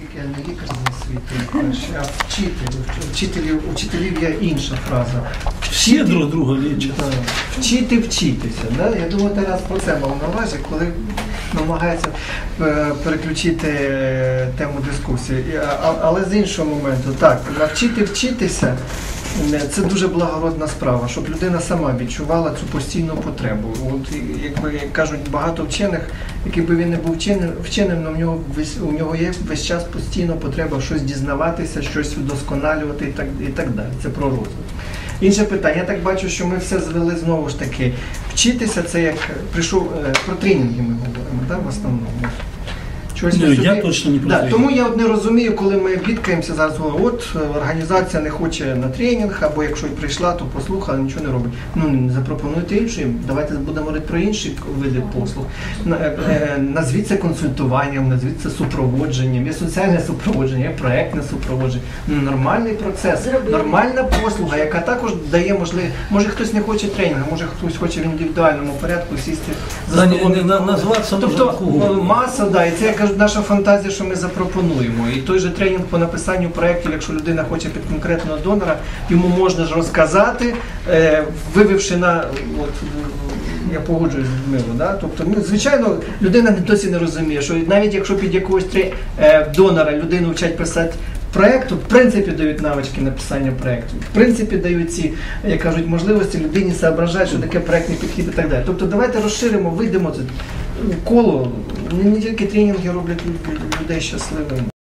Я не лікар з освіти, перший, а вчитель. Вчителів, учителів є інша фраза. Всі друг друга лічать. Да. Вчити вчитися. Да? Я думаю, Тарас про це мав на увазі, коли намагається е, переключити е, тему дискусії. Але з іншого моменту, так, навчити вчитися е, це дуже благородна справа, щоб людина сама відчувала цю постійну потребу. От як кажуть багато вчених, який би він не був вченим, але в нього у нього є весь час постійно потреба щось дізнаватися, щось вдосконалювати і так, і так далі. Це про розвиток. Інше питання, я так бачу, що ми все звели знову ж таки. Вчитися це як прийшов е, про тренінги ми говоримо, да, в основному. Чогось Ну, ми я точно не да. Тому я от не розумію, коли ми бідкаємося зараз, говоримо, от е, організація не хоче на тренінг, або якщо й прийшла, то послухала, нічого не робить. Ну не запропонуйте інший. Давайте будемо говорити про інші види послуг. Е, е, Назвіть це консультуванням, назвіть це супроводженням, є соціальне супроводження, є проектне супроводження. Ну, нормальний процес, нормальна послуга, яка також дає можливість. Може хтось не хоче тренінгу, може хтось хоче в індивідуальному порядку сісти за Да, не- столом. Тобто маса, да, і це я кажу, наша фантазія, що ми запропонуємо. І той же тренінг по написанню проєктів, якщо людина хоче під конкретного донора, йому можна ж розказати, вививши вивівши на от. Я погоджуюсь з Людмилою, да? Тобто, ну, звичайно, людина досі не розуміє, що навіть якщо під якогось три е, донора людину вчать писати проєкту, в принципі дають навички написання проєкту, в принципі дають ці, як кажуть, можливості людині соображати, що таке проєктний підхід і так далі. Тобто давайте розширимо, вийдемо коло. Не тільки тренінги роблять людей щасливими.